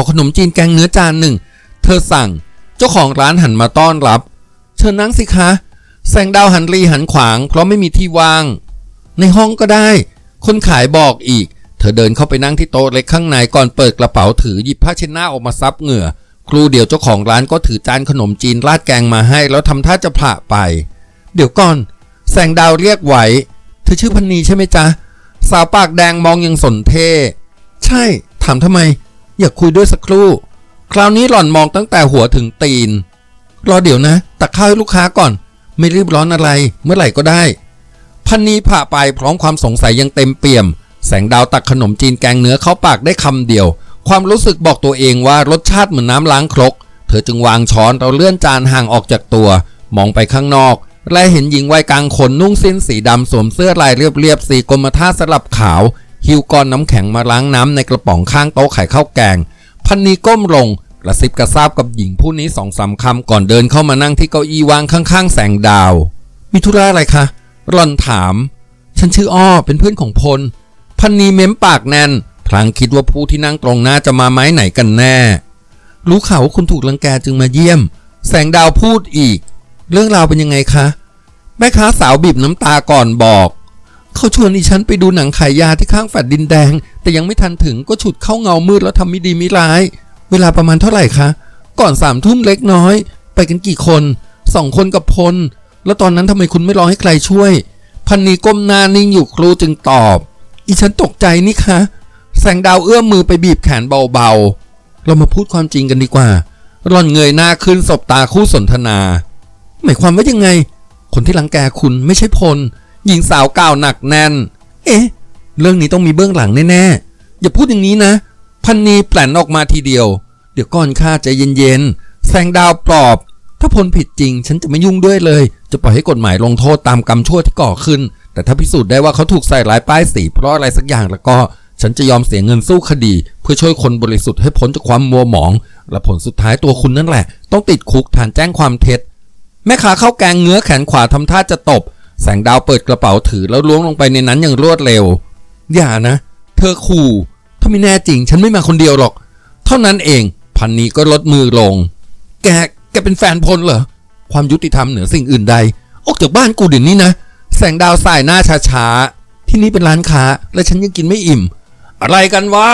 อขนมจีนแกงเนื้อจานหนึ่ง เธอสั่ง เจ้าของร้านหันมาต้อนรับ เชิญนั่งสิคะ แสงดาวหันรีหันขวาง เพราะไม่มีที่ว่าง ในห้องก็ได้ คนขายบอกอีก เธอเดินเข้าไปนั่งที่โต๊ะเล็กข้างในก่อนเปิดกระเป๋าถือหยิบผ้าเช็ดหน้าออกมาซับเหงื่อ ครูเดียวเจ้าของร้านก็ถือจานขนมจีนราดแกงมาให้ แล้วทำท่าจะผละไป เดี๋ยวก่อน แสงดาวเรียกไหว เธอชื่อพันนีใช่ไหมจ๊ะสาวปากแดงมองยังสนเท่ ใช่ ถามทำไม อยากคุยด้วยสักครู่ คราวนี้หล่อนมองตั้งแต่หัวถึงตีน รอเดี๋ยวนะ ตักข้าวให้ลูกค้าก่อน ไม่รีบร้อนอะไร เมื่อไหร่ก็ได้ พันนีผ่าไปพร้อมความสงสัยยังเต็มเปี่ยม แสงดาวตักขนมจีนแกงเนื้อเข้าปากได้คำเดียว ความรู้สึกบอกตัวเองว่ารสชาติเหมือนน้ำล้างครก เธอจึงวางช้อนเราเลื่อนจานห่างออกจากตัว มองไปข้างนอกและเห็นหญิงวัยกลางคนนุ่งสิ้นสีดำสวมเสื้อลายเรียบๆสีกรมท่าสลับขาว หิวก้อนน้ำแข็งมาล้างน้ำในกระป๋องข้างโต๊ะขายข้าวแกง พันนีก้มลงกระซิบกระซาบกับหญิงผู้นี้สองสามคำก่อนเดินเข้ามานั่งที่เก้าอี้วางข้างๆ แสงดาว มีธุระอะไรคะรอนถาม ฉันชื่ออ้อเป็นเพื่อนของพล พันนีเม้มปากแน่นพลางคิดว่าผู้ที่นั่งตรงหน้าจะมาไม้ไหนกันแน่ รู้ข่าวว่าคุณถูกรังแกจึงมาเยี่ยม แสงดาวพูดอีก เรื่องราวเป็นยังไงคะ แม่ค้าสาวบีบน้ำตาก่อนบอก เขาชวนดิฉันไปดูหนังขายยาที่ข้างแฟลตดินแดง แต่ยังไม่ทันถึงก็ฉุดเข้าเงามืดแล้วทำไม่ดีไม่ร้าย เวลาประมาณเท่าไหร่คะ ก่อนสามทุ่มเล็กน้อย ไปกันกี่คนสองคนกับพล แล้วตอนนั้นทำไมคุณไม่รอให้ใครช่วย พันนีก้มหน้านิ่งอยู่ครูจึงตอบ อีฉันตกใจนี่คะแสงดาวเอื้อมมือไปบีบแขนเบาๆ เรามาพูดความจริงกันดีกว่า ร่อนเงยหน้าขึ้นสบตาคู่สนทนา หมายความว่ายังไง คนที่รังแกคุณไม่ใช่พล หญิงสาวกล่าวหนักแน่น เอ๊ะ เรื่องนี้ต้องมีเบื้องหลังแน่ๆ อย่าพูดอย่างนี้นะ พันนีแปลนออกมาทีเดียว เดี๋ยวก่อนข้าใจเย็นๆ แสงดาวปลอบ ถ้าพลผิดจริง ฉันจะไม่ยุ่งด้วยเลย จะปล่อยให้กฎหมายลงโทษตามกรรมชั่วที่ก่อขึ้น แต่ถ้าพิสูจน์ได้ว่าเขาถูกใส่ร้ายป้ายสีเพราะอะไรสักอย่างแล้วก็ ฉันจะยอมเสียเงินสู้คดี เพื่อช่วยคนบริสุทธิ์ให้พ้นจากความมัวหมอง และผลสุดท้ายตัวคุณนั่นแหละ ต้องติดคุกฐานแจ้งความเท็จ แม่ค้าข้าแกงเงื้อแขนขวาทำท่าจะตบ แสงดาวเปิดกระเป๋าถือแล้วล้วงลงไปในนั้นอย่างรวดเร็ว อย่านะ เธอขู่ ถ้าไม่แน่จริง ฉันไม่มาคนเดียวหรอก เท่านั้นเอง พันนีก็ลดมือลง แก แกเป็นแฟนพลเหรอ ความยุติธรรมเหนือสิ่งอื่นใด ออกจากบ้านกูเดี๋ยวนี้นะ แสงดาวสายหน้าช้าๆ ที่นี่เป็นร้านค้า และฉันยังกินไม่อิ่ม อะไรกันวะ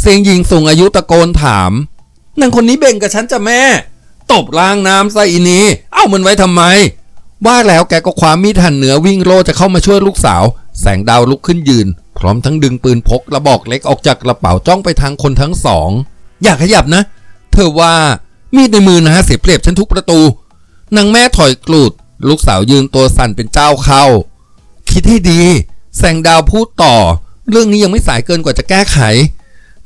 เสียงหญิงสูงอายุตะโกนถาม นางคนนี้เบ่งกับฉันจะแม่ ตบล้างน้ำซะอีนี้ เอ้ามันไว้ทำไม ว่าแล้วแกก็คว้ามีดหั่นเนื้อวิ่งโลจะเข้ามาช่วยลูกสาว แสงดาวลุกขึ้นยืน พร้อมทั้งดึงปืนพกระบอกเล็กออกจากกระเป๋าจ้องไปทางคนทั้งสอง อย่าขยับนะ เธอว่ามีดในมือนะเสียเปรียบฉันทุกประตูนางแม่ถอยกลูด ลูกสาวยืนตัวสั่นเป็นเจ้าเข้า คิดให้ดี แสงดาวพูดต่อ เรื่องนี้ยังไม่สายเกินกว่าจะแก้ไข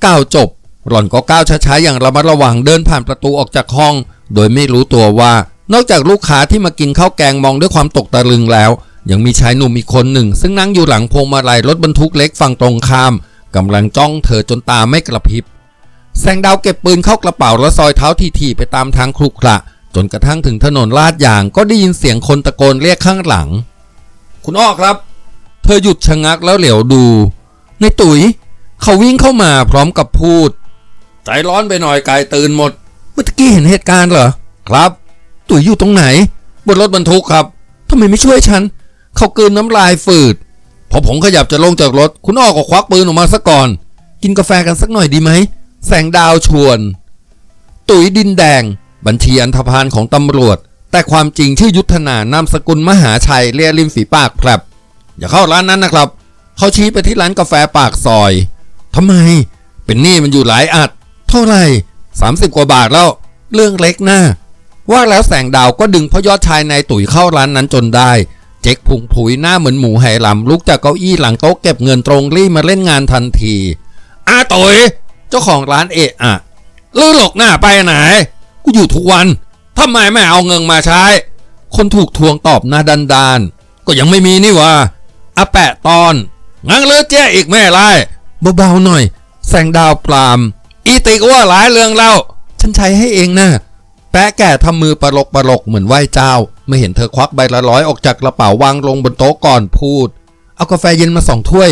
ก้าวจบ หล่อนก็ก้าวช้าๆอย่างระมัดระวังเดินผ่านประตูออกจากห้อง โดยไม่รู้ตัวว่า นอกจากลูกค้าที่มากินข้าวแกงมองด้วยความตกตะลึงแล้ว ยังมีชายหนุ่มอีกคนหนึ่ง ซึ่งนั่งอยู่หลังพวงมาลัยรถบรรทุกเล็กฝั่งตรงข้ามกำลังจ้องเธอจนตาไม่กระพริบ แสงดาวเก็บปืนเข้ากระเป๋าแล้วซอยเท้าทีๆไปตามทางครุขระจนกระทั่งถึงถนนลาดยางก็ได้ยินเสียงคนตะโกนเรียกข้างหลัง คุณอ้อครับ เธอหยุดชะงักแล้วเหลียวดู ในตุ๋ยเขาวิ่งเข้ามาพร้อมกับพูด ใจร้อนไปหน่อยกายตื่นหมด เมื่อกี้เห็นเหตุการณ์เหรอ ครับ ตุ๋ยอยู่ตรงไหน บนรถบรรทุกครับทำไมไม่ช่วยฉัน เขากลืนน้ำลายฝืด พอผมขยับจะลงจากรถ คุณอ้อก็ควักปืนออกมาซะก่อน กินกาแฟกันสักหน่อยดีไหม แสงดาวชวน ตุ๋ยดินแดง บัญชีอันธพาลของตำรวจ แต่ความจริงชื่อยุทธนานามสกุลมหาชัยเลียริมฝีปากแผลบอย่าเข้าร้านนั้นนะครับ เขาชี้ไปที่ร้านกาแฟปากซอยทำไม เป็นหนี้มันอยู่หลายอัด เท่าไหร่30 กว่าบาทแล้ว เรื่องเล็กนะ ว่าแล้วแสงดาวก็ดึงพ่อยอดชายนายตุ๋ยเข้าร้านนั้นจนได้ เจ๊กพุงผุยหน้าเหมือนหมูไหหลำลุกจากเก้าอี้หลังโต๊ะเก็บเงินตรงรีมาเล่นงานทันทีอาตุ๋ยเจ้าของร้านเอะอะลือหลกหน้าไปไหน กูอยู่ทุกวันทำไมไม่เอาเงินมาใช้ คนถูกทวงตอบหน้าดันดานก็ยังไม่มีนี่วะอาแปะตอนงั้นเลือแจ้อีกแม่ไรเบาๆหน่อย แสงดาวปราม อีติกว่าหลายเรื่องเล่าฉันใช้ให้เองน่ะ แปะแก่ทำมือปลกปลกเหมือนไหว้เจ้าไม่เห็นเธอควักใบละร้อยออกจากกระเป๋าวางลงบนโต๊ะก่อนพูด เอากาแฟเย็นมาสองถ้วย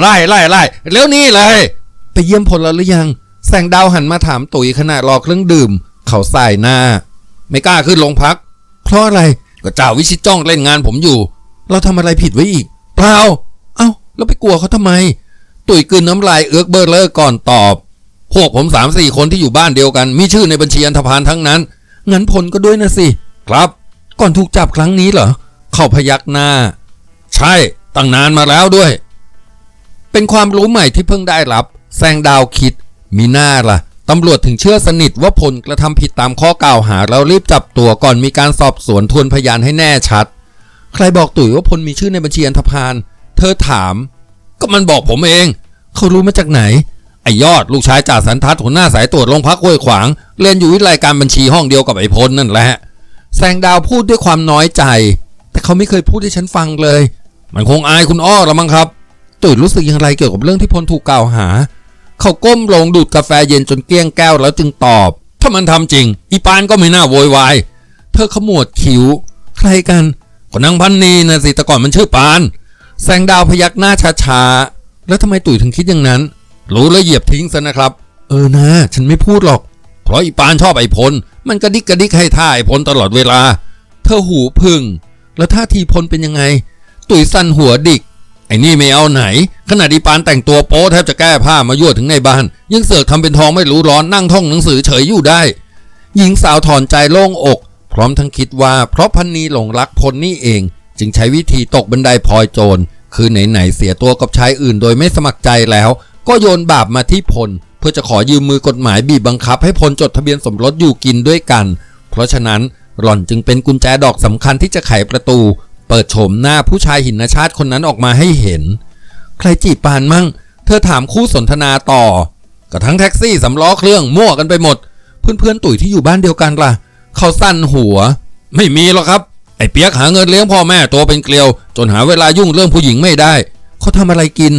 ไล่ไล่ไล่เร็วนี้เลย ไปเยี่ยมพลแล้วหรือยัง แสงดาวหันมาถามตุ๋ยขณะรอเครื่องดื่ม เขาสายหน้า ไม่กล้าขึ้นโรงพัก เพราะอะไรก็เจ้าวิชิตจ้องเล่นงานผมอยู่ เราทำอะไรผิดไว้อีก เปล่า เอ้าแล้วไปกลัวเขาทำไม ตุ๋ยกลืนน้ำลายเอื้อกเบอร์เลอร์ก่อนตอบ พวกผมสามสี่คนที่อยู่บ้านเดียวกัน มีชื่อในบัญชีอันธพาลทั้งนั้น งั้นพลก็ด้วยนะสิ ครับ ก่อนถูกจับครั้งนี้เหรอ เขาพยักหน้า ใช่ ตั้งนานมาแล้วด้วย เป็นความรู้ใหม่ที่เพิ่งได้รับ แซงดาวคิด มีหน้าล่ะตำรวจถึงเชื่อสนิทว่าพลกระทำผิดตามข้อกล่าวหาแล้วรีบจับตัวก่อนมีการสอบสวนทวนพยานให้แน่ชัด ใครบอกตุ๋ยว่าพลมีชื่อในบัญชีอันธพาล เธอถาม ก็มันบอกผมเอง เขารู้มาจากไหน ไอยอดลูกชายจ่าสันทัศน์หัวหน้าสายตรวจโรงพักห้วยขวางเรียนอยู่วิทยาการบัญชีห้องเดียวกับไอพลนั่นแหละแสงดาวพูดด้วยความน้อยใจ แต่เขาไม่เคยพูดให้ฉันฟังเลย มันคงอายคุณอ้อละมั้งครับตุ๋ยรู้สึกอย่างไรเกี่ยวกับเรื่องที่พลถูกกล่าวหา เขาก้มลงดูดกาแฟเย็นจนเกลี้ยงแก้วแล้วจึงตอบ ถ้ามันทำจริง อีปานก็ไม่น่าโวยวายเธอขมวดคิ้วใครกันคนนางพันนีนะสิแต่ก่อนมันชื่อปานแสงดาวพยักหน้าช้าๆแล้วทำไมตุ๋ยถึงคิดอย่างนั้น รู้แล้วเหยียบทิ้งซะนะครับ เออนะ ฉันไม่พูดหรอก เพราะอีปานชอบไอ้พล มันกระดิกกระดิกให้ท่าไอ้พลตลอดเวลา เธอหูพึ่ง แล้วท่าทีพลเป็นยังไง ตุ๋ยสั่นหัวดิก ไอ้นี่ไม่เอาไหนขณะอีปานแต่งตัวโป๊แทบจะแก้ผ้ามายั่วถึงในบ้าน ยังเสือกทำเป็นทองไม่รู้ร้อนนั่งท่องหนังสือเฉยอยู่ได้ หญิงสาวถอนใจโล่งอก พร้อมทั้งคิดว่า เพราะพันนีหลงรักพลนี่เอง จึงใช้วิธีตกบันไดพลอยโจรคือไหนๆเสียตัวกับชายอื่นโดยไม่สมัครใจแล้ว ก็โยนบาปมาที่พล เพื่อจะขอยืมมือกฎหมายบีบบังคับให้พลจดทะเบียนสมรสอยู่กินด้วยกัน เพราะฉะนั้นหล่อนจึงเป็นกุญแจดอกสำคัญที่จะไขประตู เปิดโฉมหน้าผู้ชายหินชาติคนนั้นออกมาให้เห็น ใครจีบปานมั่ง เธอถามคู่สนทนาต่อก็ทั้งแท็กซี่สำล้อเครื่องมั่วกันไปหมด เพื่อนๆ ตุ๋ยที่อยู่บ้านเดียวกันล่ะ เขาสั้นหัว ไม่มีหรอกครับ ไอ้เปียกหาเงินเลี้ยงพ่อแม่ตัวเป็นเกลียว จนหาเวลายุ่งเรื่องผู้หญิงไม่ได้ เขาทำอะไรกิน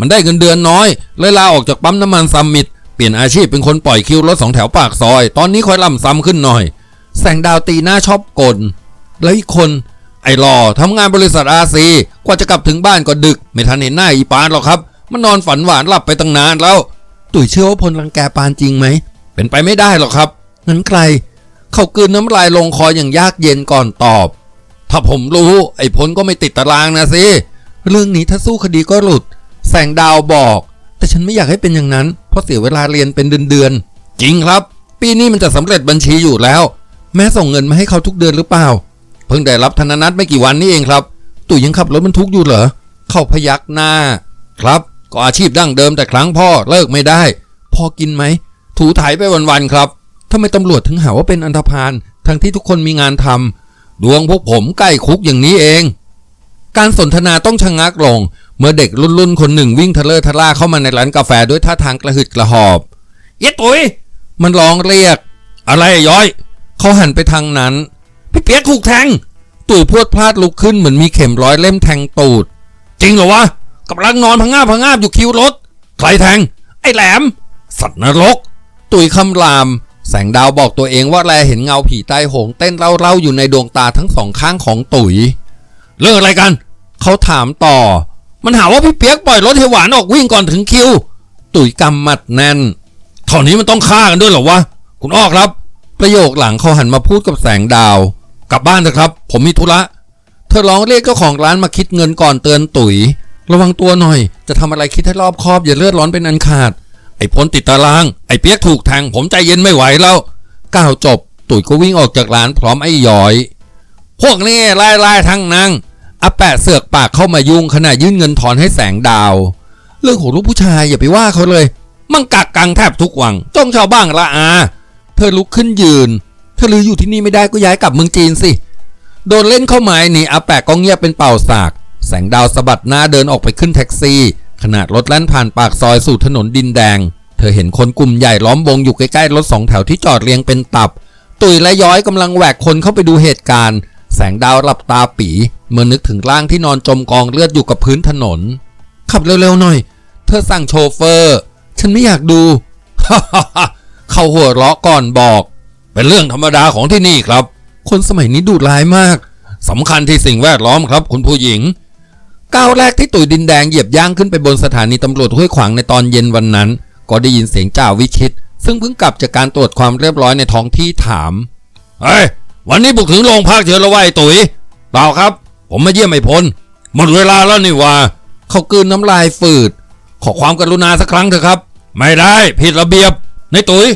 มันได้เงินเดือนน้อยเลยลาออกจากปั๊มน้ำมันซัมมิตเปลี่ยนอาชีพเป็นคนปล่อยคิวรถสองแถวปากซอย ตอนนี้ค่อยล่ำซ้ำขึ้นหน่อย แสงดาวตีหน้าชอบกล แล้วอีกคนไอ้หล่อทำงานบริษัทอาซีกว่าจะกลับถึงบ้านก็ดึก ไม่ทันเห็นหน้าอีปานหรอกครับ มันนอนฝันหวานหลับไปตั้งนานแล้ว ตุ๋ยเชื่อว่าพลรังแกปานจริงไหม เป็นไปไม่ได้หรอกครับ งั้นใคร เขากืนน้ำลายลงคออย่างยากเย็นก่อนตอบ ถ้าผมรู้ ไอ้พลก็ไม่ติดตารางนะสิ เรื่องนี้ถ้าสู้คดีก็หลุด แสงดาวบอก แต่ฉันไม่อยากให้เป็นอย่างนั้น เพราะเสียเวลาเรียนเป็นเดือนๆ จริงครับ ปีนี้มันจะสำเร็จบัญชีอยู่แล้ว แม่ส่งเงินมาให้เขาทุกเดือนหรือเปล่า เพิ่งได้รับธนนัตไม่กี่วันนี้เองครับตุ๋ยยังขับรถบรรทุกอยู่เหรอ เขาพยักหน้า ครับก็อาชีพดั้งเดิมแต่ครั้งพ่อเลิกไม่ได้ พอกินไหม ถูถ่ายไปวันๆครับทำไมตำรวจถึงหาว่าเป็นอันธพาลทั้งที่ทุกคนมีงานทำดวงพวกผมใกล้คุกอย่างนี้เอง การสนทนาต้องชะงักลง เมื่อเด็กรุ่นๆคนหนึ่งวิ่งทะเลอทะล่าเข้ามาในร้านกาแฟด้วยท่าทางกระหึดกระหอบเย้ตุ๋ยมันร้องเรียก อะไรย้อย เขาหันไปทางนั้น พี่เปียกถูกแทงตุ๋ยพรวดพลาดลุกขึ้นเหมือนมีเข็มร้อยเล่มแทงตูด จริงเหรอวะกำลังนอนพังงาบพังงาบอยู่คิวรถ ใครแทง ไอ้แหลม สัตว์นรก ตุ๋ยคำราม แสงดาวบอกตัวเองว่าแลเห็นเงาผีใต้หงเต้นเร่าๆอยู่ในดวงตาทั้งสองข้างของตุ๋ยเรื่องอะไรกัน เขาถามต่อ มันหาว่าพี่เปียกปล่อยรถให้หวานออกวิ่งก่อนถึงคิว ตุ๋ยกำมัดแน่นท่านี้มันต้องฆ่ากันด้วยเหรอวะ คุณอ้อครับ ประโยคหลังเขาหันมาพูดกับแสงดาว กลับบ้านเถอะครับ ผมมีธุระ เธอร้องเรียกเจ้าของร้านมาคิดเงินก่อนเตือนตุ๋ย ระวังตัวหน่อย จะทำอะไรคิดให้รอบคอบอย่าเลือดร้อนเป็นอันขาด ไอ้พลติดตาราง ไอ้เปียกถูกแทงผมใจเย็นไม่ไหวแล้วก้าวจบ ตุ๋ยก็วิ่งออกจากร้านพร้อมไอ้ย้อย พวกนี้ไล่ไล่ทั้งนาง อาแปะเสือกปากเข้ามายุ่งขณะยื่นเงินถอนให้แสงดาว เรื่องของลูกผู้ชายอย่าไปว่าเขาเลย มันกักกังแทบทุกวังจ้องชาวบ้างละอา เธอลุกขึ้นยืนเธอลืออยู่ที่นี่ไม่ได้ก็ย้ายกลับเมืองจีนสิ โดนเล่นเข้าไม้นี่อาแปะก็เงียบเป็นเป่าสาก แสงดาวสะบัดหน้าเดินออกไปขึ้นแท็กซี่ขณะรถแล่นผ่านปากซอยสู่ถนนดินแดง เธอเห็นคนกลุ่มใหญ่ล้อมวงอยู่ใกล้ๆรถสองแถวที่จอดเรียงเป็นตับ ตุยและย้อยกำลังแหวกคนเข้าไปดูเหตุการณ์ สงดาวหลับตาปีเมื่อนึกถึงร่างที่นอนจมกองเลือดอยู่กับพื้นถนน ขับเร็วๆหน่อย เธอสั่งโชเฟอร์ ฉันไม่อยากดูฮเขาหัวเราะก่อนบอก เป็นเรื่องธรรมดาของที่นี่ครับ คนสมัยนี้ดุร้ายมากสำคัญที่สิ่งแวดล้อมครับ คุณผู้หญิงก้าวแรกที่ตุยดินแดงเหยียบย่างขึ้นไปบนสถานีตำรวจห้วยขวางในตอนเย็นวันนั้น ก็ได้ยินเสียงจ่าวิชิต ซึ่งเพิ่งกลับจากการตรวจความเรียบร้อยในท้องที่ถาม เฮ้ย วันนี้บุกถึงโรงพักเจอแล้วว่าไอ้ตุ๋ยเปล่าครับ ผมมาเยี่ยมไอ้พลหมดเวลาแล้วนี่ว่า เขากลืนน้ำลายฝืด ขอความกรุณาสักครั้งเถอะครับ ไม่ได้ผิดระเบียบในตุ๋ย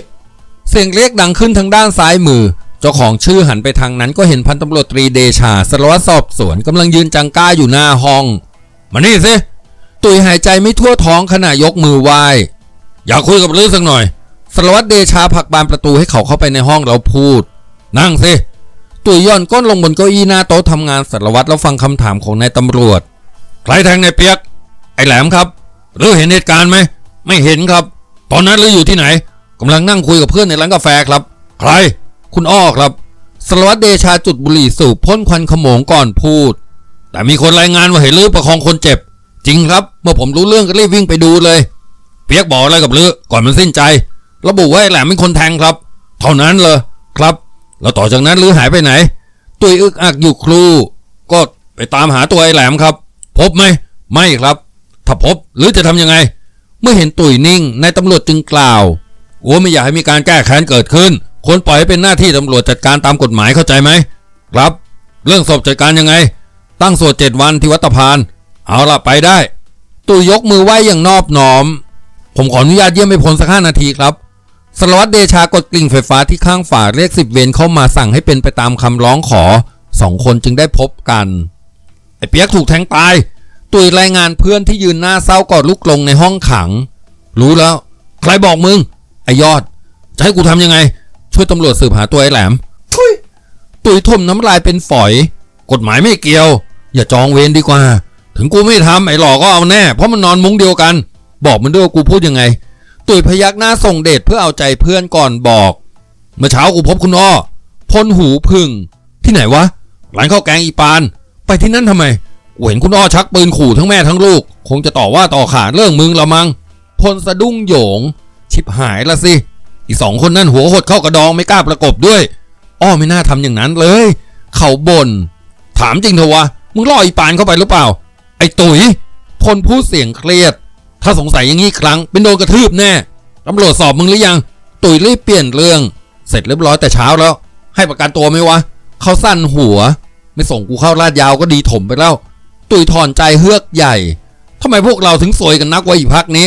เสียงเรียกดังขึ้นทางด้านซ้ายมือ เจ้าของชื่อหันไปทางนั้นก็เห็นพันตำรวจตรีเดชาสารวัตรสอบสวนกำลังยืนจังก้าอยู่หน้าห้อง มานี่สิตุ๋ยหายใจไม่ทั่วท้องขณะยกมือไหว้อยากคุยกับลือสักหน่อยสารวัตรเดชาผลักบานประตูให้เขาเข้าไปในห้องแล้วพูด นั่งสิ ตุยย่อนก้นลงบนเก้าอี้หน้าโต๊ะทำงานสารวัตรแล้วฟังคำถามของนายตำรวจ ใครแทงนายเปียก ไอ้แหลมครับ หรือเห็นเหตุการณ์ไหม ไม่เห็นครับ ตอนนั้นหรืออยู่ที่ไหนกำลังนั่งคุยกับเพื่อนในร้านกาแฟครับ ใคร คุณอ้อครับสารวัตรเดชาจุดบุหรี่สูบพ่นควันขโมงก่อนพูด แต่มีคนรายงานว่าเห็นลือประคองคนเจ็บ จริงครับ เมื่อผมรู้เรื่องก็รีบวิ่งไปดูเลย เปียกบอกอะไรกับลือก่อนมันสิ้นใจ ระบุว่าไอ้แหลมเป็นคนแทงครับ เท่านั้นเลยครับ แล้วต่อจากนั้นลือหายไปไหน ตุยอึกอักอยู่ครู ก็ไปตามหาตัวไอ้แหลมครับ พบไหม ไม่ครับ ถ้าพบหรือจะทำยังไง เมื่อเห็นตุยนิ่งนายตำรวจจึงกล่าวโอ้ไม่อยากให้มีการแก้แค้นเกิดขึ้นควรปล่อยให้เป็นหน้าที่ตำรวจจัดการตามกฎหมายเข้าใจไหมครับ เรื่องศพจัดการยังไง ตั้งสวดเจ็ดวันที่วัดตะพาน เอาละไปได้ ตุยยกมือไหว้อย่างนอบน้อม ผมขออนุญาตเยี่ยมไปพลสักห้านาทีครับ สารวัตรเดชากดกลิ่งไฟฟ้าที่ข้างฝาเรียกสิบเวรเข้ามาสั่งให้เป็นไปตามคำร้องขอสองคนจึงได้พบกัน ไอ้เปียกถูกแทงตาย ตุยรายงานเพื่อนที่ยืนหน้าเศร้ากอดลูกลงในห้องขัง รู้แล้ว ใครบอกมึง ไอยอด จะให้กูทำยังไง ช่วยตำรวจสืบหาตัวไอ้แหลมทุยตุยทมน้ำลายเป็นฝอย กฎหมายไม่เกี่ยว อย่าจองเวรดีกว่า ถึงกูไม่ทำไอ้หลอกก็เอาแน่ เพราะมันนอนมุ้งเดียวกัน บอกมันด้วยว่ากูพูดยังไง ตุยพยักหน้าส่งเดชเพื่อเอาใจเพื่อนก่อนบอก เมื่อเช้ากูพบคุณอ้อพ่นหูพึ่ง ที่ไหนวะร้านข้าวแกงอีปาน ไปที่นั่นทำไมกูเห็นคุณอ้อชักปืนขู่ทั้งแม่ทั้งลูก คงจะต่อว่าต่อขานเรื่องมึงละมังพลสะดุ้งโหยง ชิบหายละสิ อีสองคนนั่นหัวหดเข้ากระดองไม่กล้าประกบด้วย อ้อไม่น่าทำอย่างนั้นเลย เขาบน่นถามจริงเถอะวะมึงล่ออีปานเข้าไปหรือเปล่า ไอ้ตุ๋ยพลพูดเสียงเครียด ถ้าสงสัยอย่างนี้ครั้งเป็นโดนกระทืบแน่ตำรวจสอบมึงหรือยัง ตุ๋ยรีบเปลี่ยนเรื่อง เสร็จเรียบร้อยแต่เช้าแล้ว ให้ประกันตัวไหมวะเขาสั้นหัว ไม่ส่งกูเข้าลาดยาวก็ดีถมไปแล้ว ตุ๋ยถอนใจเฮือกใหญ่ทำไมพวกเราถึงสวยกันนักวะอีพักนี้